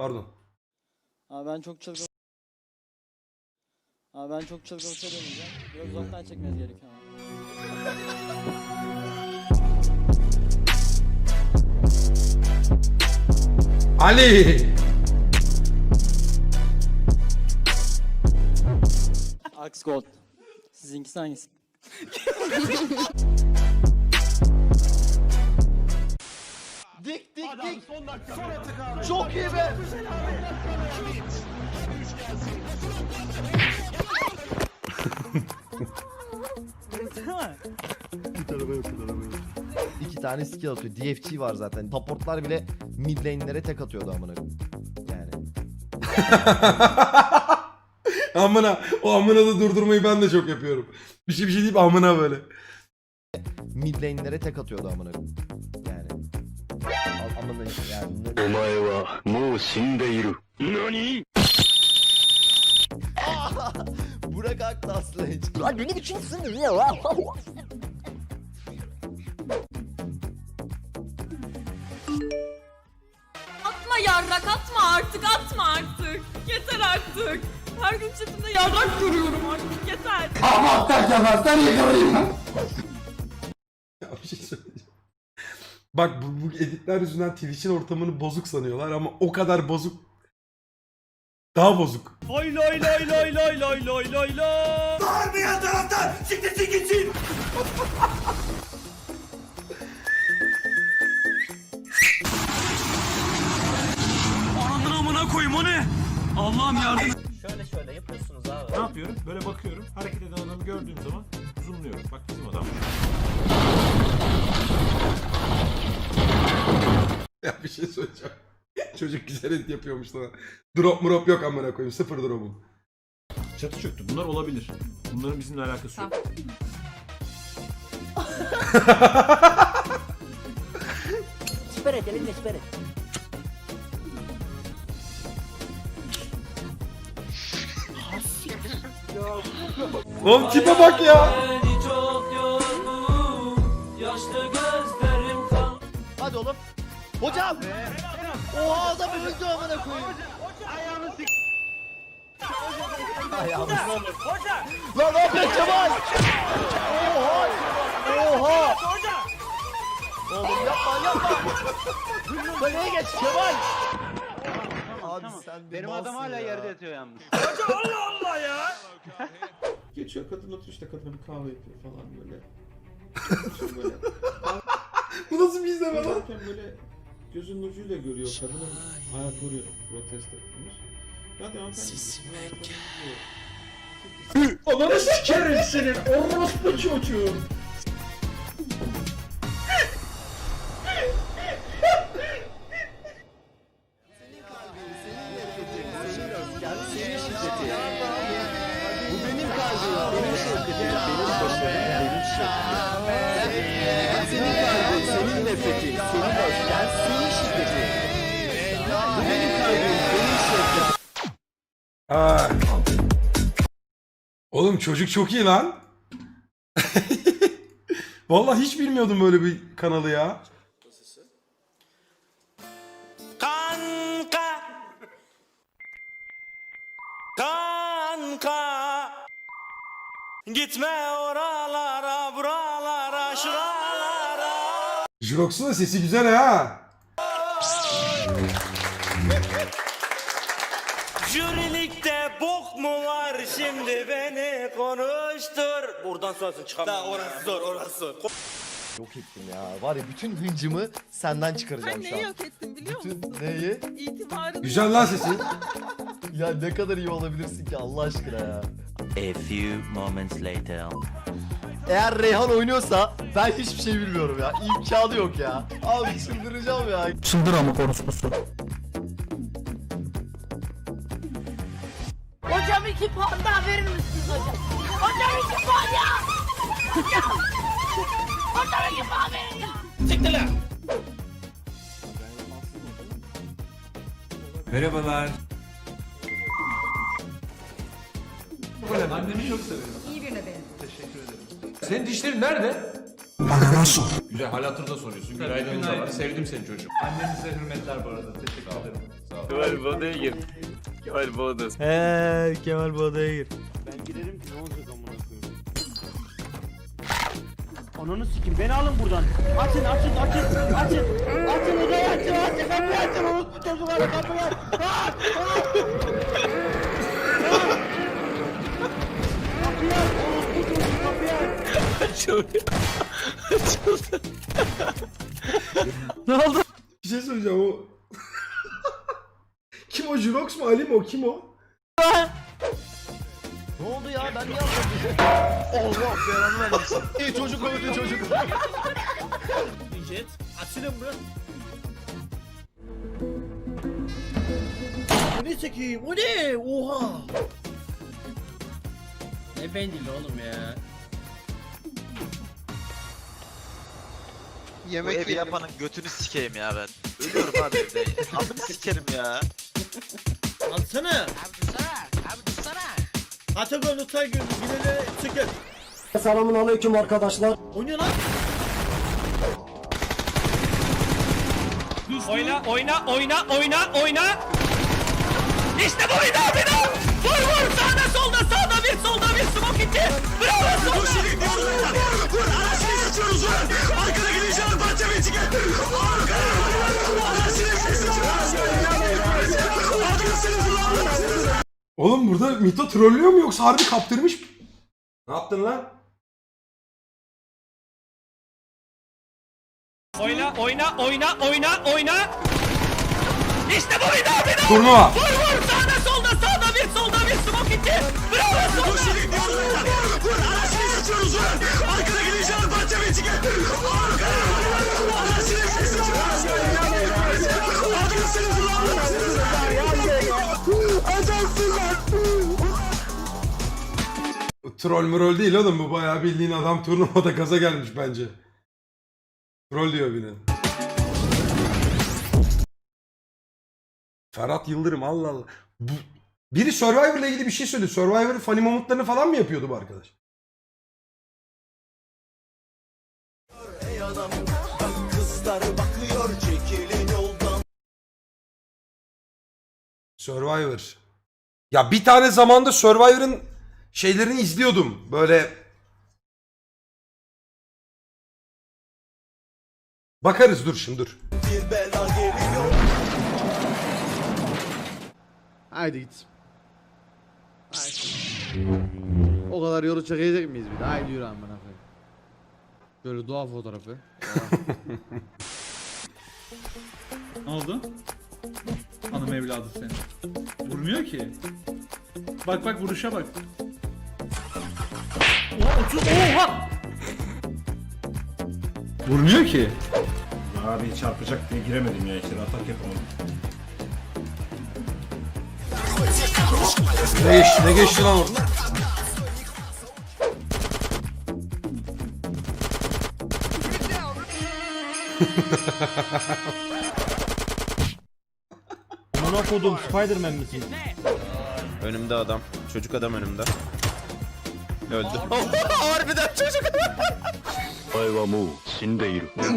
Pardon. Abi ben çok çılgın... Abi ben çok çılgın bir şey demeyeceğim. Biraz uzaktan çekmeniz gerekiyor ama. Ali! Axe Gold. Sizinkisi hangisi? Dik dik dik. Çok iyi be. İki tane skill atıyor. DFG var zaten. Supportlar bile mid lane'lere tek atıyordu amına. koyayım. Yani. amına. O amına da durdurmayı ben de çok yapıyorum. Bir şey bir şey deyip amına böyle. Mid lane'lere tek atıyordu amına anlamında yani. Omae wa mou shindeiru. Nani? Burak Aktas'la hiç. Lan beni için sinir ya lan. Atma yarrak atma artık atma artık. Yeter artık. Her gün chatimde yarrak görüyorum artık yeter. Ahmak derken ben sen niye kıvırayım lan? Ya bir şey söyle. Bak bu, bu editler yüzünden Twitch'in ortamını bozuk sanıyorlar ama o kadar bozuk. Daha bozuk. Lay lay lay lay lay lay lay lay lay. Ananın amına koyayım o ne? Allah'ım yardım. Şöyle şöyle yapıyorsunuz abi. Ne yapıyorum? Böyle bakıyorum. Hareket eden adamı gördüğüm zaman zoomluyorum. Bak bizim adam. Ya bir şey söyleyeceğim. Çocuk güzel edit yapıyormuş lan. Drop drop yok amına koyayım. Sıfır drop'um. Çatı çöktü. Bunlar olabilir. Bunların bizimle alakası yok. Siper et elinle Oğlum tipe bak ya. Hadi oğlum. Hocam. Oha adam öldü amına koyayım. Ayağını sik. Ayağını Lan ne yapıyorsun Kemal? Oha. Oha. Oğlum yapma yapma. Kaleye geç Kemal. Abi sen Benim adam hala yerde yatıyor yalnız. Geçiyor kadın oturuyor işte kadına bir kahve yapıyor falan böyle. böyle. Bu nasıl bir izleme lan? Bakarken böyle gözünün ucuyla görüyor kadının ayakları protesto etmiş. Ya Sesime gel. Ananı sikerim senin orospu çocuğu. Çocuk çok iyi lan. Vallahi hiç bilmiyordum böyle bir kanalı ya. Kanka. Kanka. Gitme oralara, buralara, şuralara. Jirox'un da sesi güzel ha. Jürilikte bok mu var şimdi beni konuştur. Buradan sonrasını çıkamam. orası zor, orası zor. Yok ettim ya. Var ya bütün hıncımı senden çıkaracağım Ben şu neyi an. yok ettim biliyor Bütün musun? neyi? İtibarını Güzel lan sesi. Ya ne kadar iyi olabilirsin ki Allah aşkına ya. A few moments later. Eğer Reyhan oynuyorsa ben hiçbir şey bilmiyorum ya. İmkanı yok ya. Abi çıldıracağım ya. Çıldır ama konuşması. İki puan daha verir misiniz hocam? Hocam iki puan ya! Hocam! Hocam iki puan verin ya! Merhabalar. Annemi çok severim. İyi birine benim. Senin dişlerin nerede? Bana nasıl? Güzel hal hatırda soruyorsun. Günaydın da var. Sevdim seni çocuğum. Annenize hürmetler bu arada. Teşekkür ederim. Sağ olun. Kemal bu odaya gir. Kemal bu odası. He Kemal bu odaya gir. Ben girerim ki ne olacak amına koyayım. Ananı sikim beni alın buradan. Açın açın açın açın. Açın odayı açın açın kapıyı açın. Unutma çocukları kapıyı aç. Aç, aç. Kapıyı aç. Unutma çocuk kapıyı aç. Ne oldu? Bir şey söyleyeceğim o. kim o Jurox mu Ali mi o kim o? Ne oldu ya ben niye anladım? Allah belanı vermesin. İyi çocuk öldü çocuk. Jet. Açılın bro. Bu ne çekeyim? O ne? Oha. Ne bencil oğlum ya. Yemek evi yapanın götünü sikeyim ya ben. Ölüyorum abi evde. Adını sikerim ya. Alsana. Abi dursana. Abi dursana. Atagon Utay Gül Gülen'e çıkın. Selamun aleyküm arkadaşlar. O ne lan? Oyna oyna oyna oyna oyna. İşte bu bir daha Oğlum burada Mito trollüyor mu yoksa harbi kaptırmış mı? Ne yaptın lan? Oyna oyna oyna oyna oyna. İşte bu bir daha bir daha. Turnuva. Vur vur sağda solda sağda bir solda bir smoke itti. Bravo solda. Troll mürol değil oğlum bu bayağı bildiğin adam turnuvada gaza gelmiş bence. Troll diyor biri. Ferhat Yıldırım Allah Allah. Bu, biri Survivor'la ilgili bir şey söyledi. Survivor'ın funny momentlarını falan mı yapıyordu bu arkadaş? Survivor. Ya bir tane zamanda Survivor'ın şeylerini izliyordum. Böyle Bakarız dur şimdi dur. Haydi git. O kadar yolu çekecek miyiz bir de? Haydi yürü amına koyayım. Böyle doğa fotoğrafı. Ne oldu? Hanım evladı seni. Vurmuyor ki. Bak bak vuruşa bak. Oha! Vurmuyor ki. Abi çarpacak diye giremedim ya içeri atak yapamadım. Ne geçti, ne geçti lan orada? Amına kodum Spiderman misin? Önümde adam. Çocuk adam önümde. Öldü. Harbiden çocuk.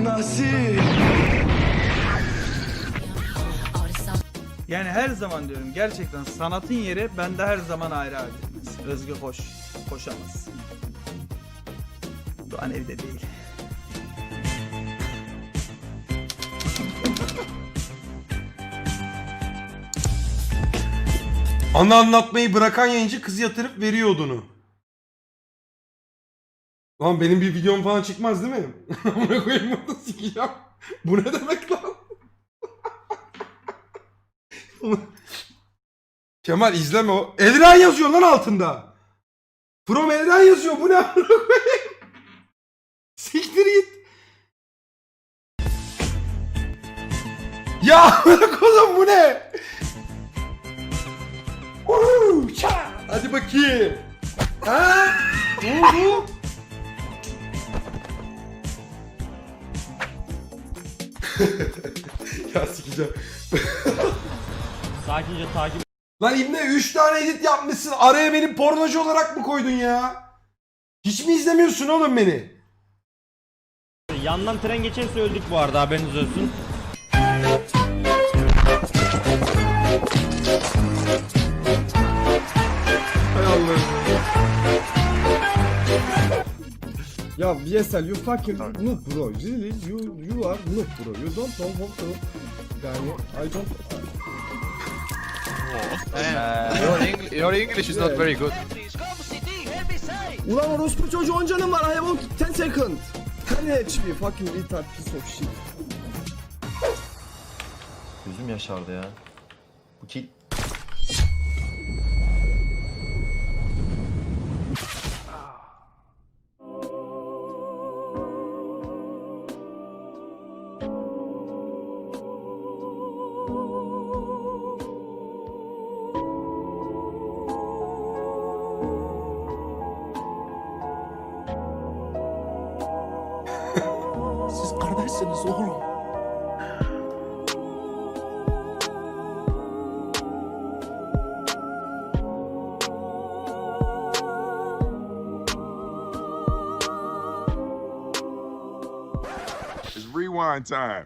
Nasıl? Yani her zaman diyorum gerçekten sanatın yeri bende her zaman ayrı ayrı. Özge koş. Koşamaz. Doğan evde değil. Anı anlatmayı bırakan yayıncı kızı yatırıp veriyor odunu. Lan benim bir videom falan çıkmaz değil mi? Amına koyayım bunu sikeceğim. Bu ne demek lan? Kemal izleme o. Elran yazıyor lan altında. From Elran yazıyor. Bu ne amına koyayım? Siktir git. Ya amına koyayım bu ne? Uuu! Hadi bakayım. Ha? Ne? ya sikeceğim. Sakince takip Lan İbne 3 tane edit yapmışsın. Araya beni pornocu olarak mı koydun ya? Hiç mi izlemiyorsun oğlum beni? Yandan tren geçerse öldük bu arada haberiniz olsun. Ya BSL you fucking noob bro. Really you you are noob bro. You don't know how to yani I don't Your English is not very good. Ulan orospu çocuğu 10 canım var. I have 10 second. 10 HP fucking retard piece of shit. Gözüm yaşardı ya. Bu kill Kardeşsiniz oğlum. It's rewind time.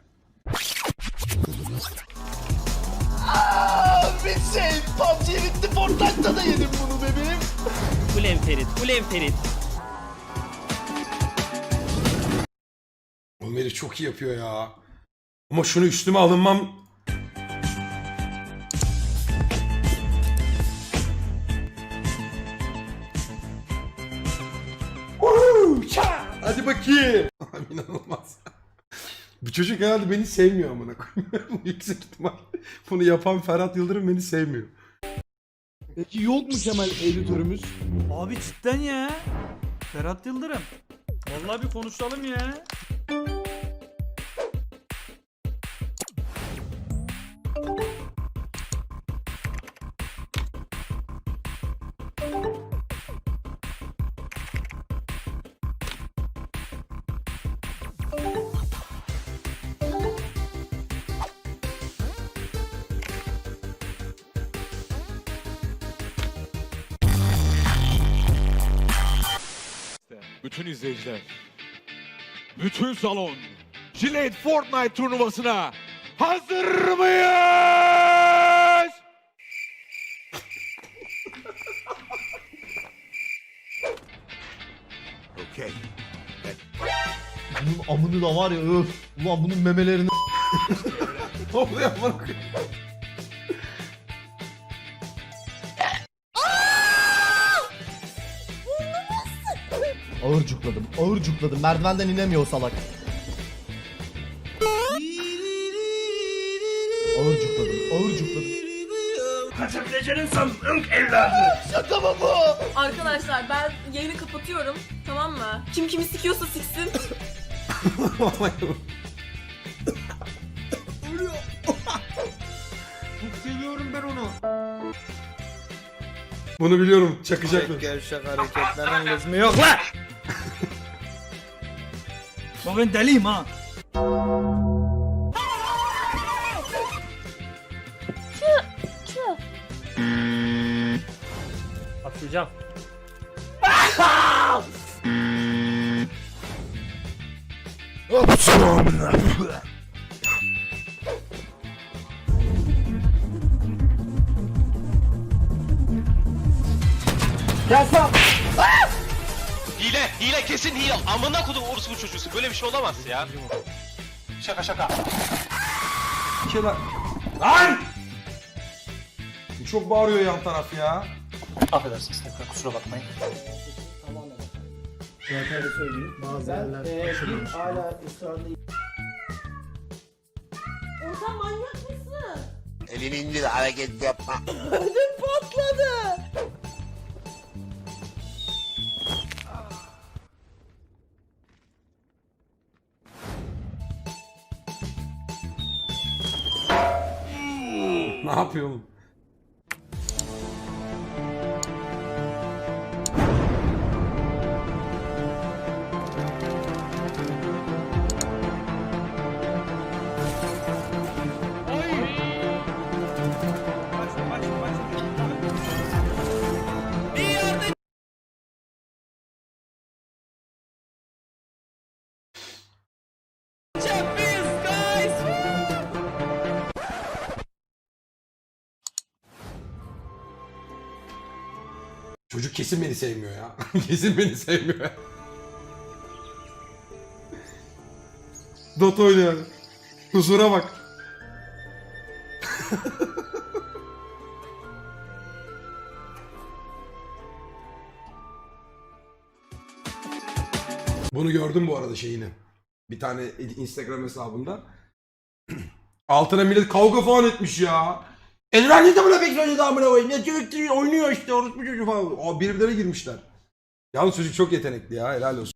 Bitsin. PUBG bitti. Fortnite'da da yedim bunu bebeğim. Ulen Ferit, ulen Ferit. Herif çok iyi yapıyor ya. Ama şunu üstüme alınmam... Hadi bakayım. İnanılmaz. Bu çocuk herhalde beni sevmiyor amına koyayım. Yüksek ihtimal. Bunu yapan Ferhat Yıldırım beni sevmiyor. Peki yok mu Kemal editörümüz? Abi cidden ya. Ferhat Yıldırım. Vallahi bir konuşalım ya. Bütün izleyiciler, bütün salon, Jilet Fortnite turnuvasına hazır mıyız? okay. Bunun amını da var ya öf. Ulan bunun memelerini Ne oluyor amına koyayım? Ağır cukladım. Ağır cukladım. Merdivenden inemiyor o salak. Ağır cukladım. Ağır cukladım. Arkadaşlar ben yayını kapatıyorum. Tamam mı? Kim kimi sikiyorsa siksin. Seviyorum ben onu. Bunu biliyorum çakacaklar. Gevşek hareketlerin lüzumu yok lan. Bak ben deliyim ha. Atlayacağım. Hile, hile kesin hile. Amına kodum orospu çocuğusu. Böyle bir şey olamaz ya. Şaka şaka. Bir şeyler... Lan! Çok bağırıyor yan taraf ya. Affedersiniz tekrar kusura bakmayın. Ortam manyak mısın? Elini indir hareket yapma. Ödüm patladı. Ne yapıyor oğlum? Çocuk kesin beni sevmiyor ya. kesin beni sevmiyor. Dota oynuyor. Huzura bak. Bunu gördüm bu arada şeyini. Bir tane Instagram hesabında. Altına millet kavga falan etmiş ya. Elren ne zaman pek söyledi amına koyayım. Ya çocuk oynuyor işte orospu çocuğu falan. O birbirlerine girmişler. Yalnız çocuk çok yetenekli ya helal olsun.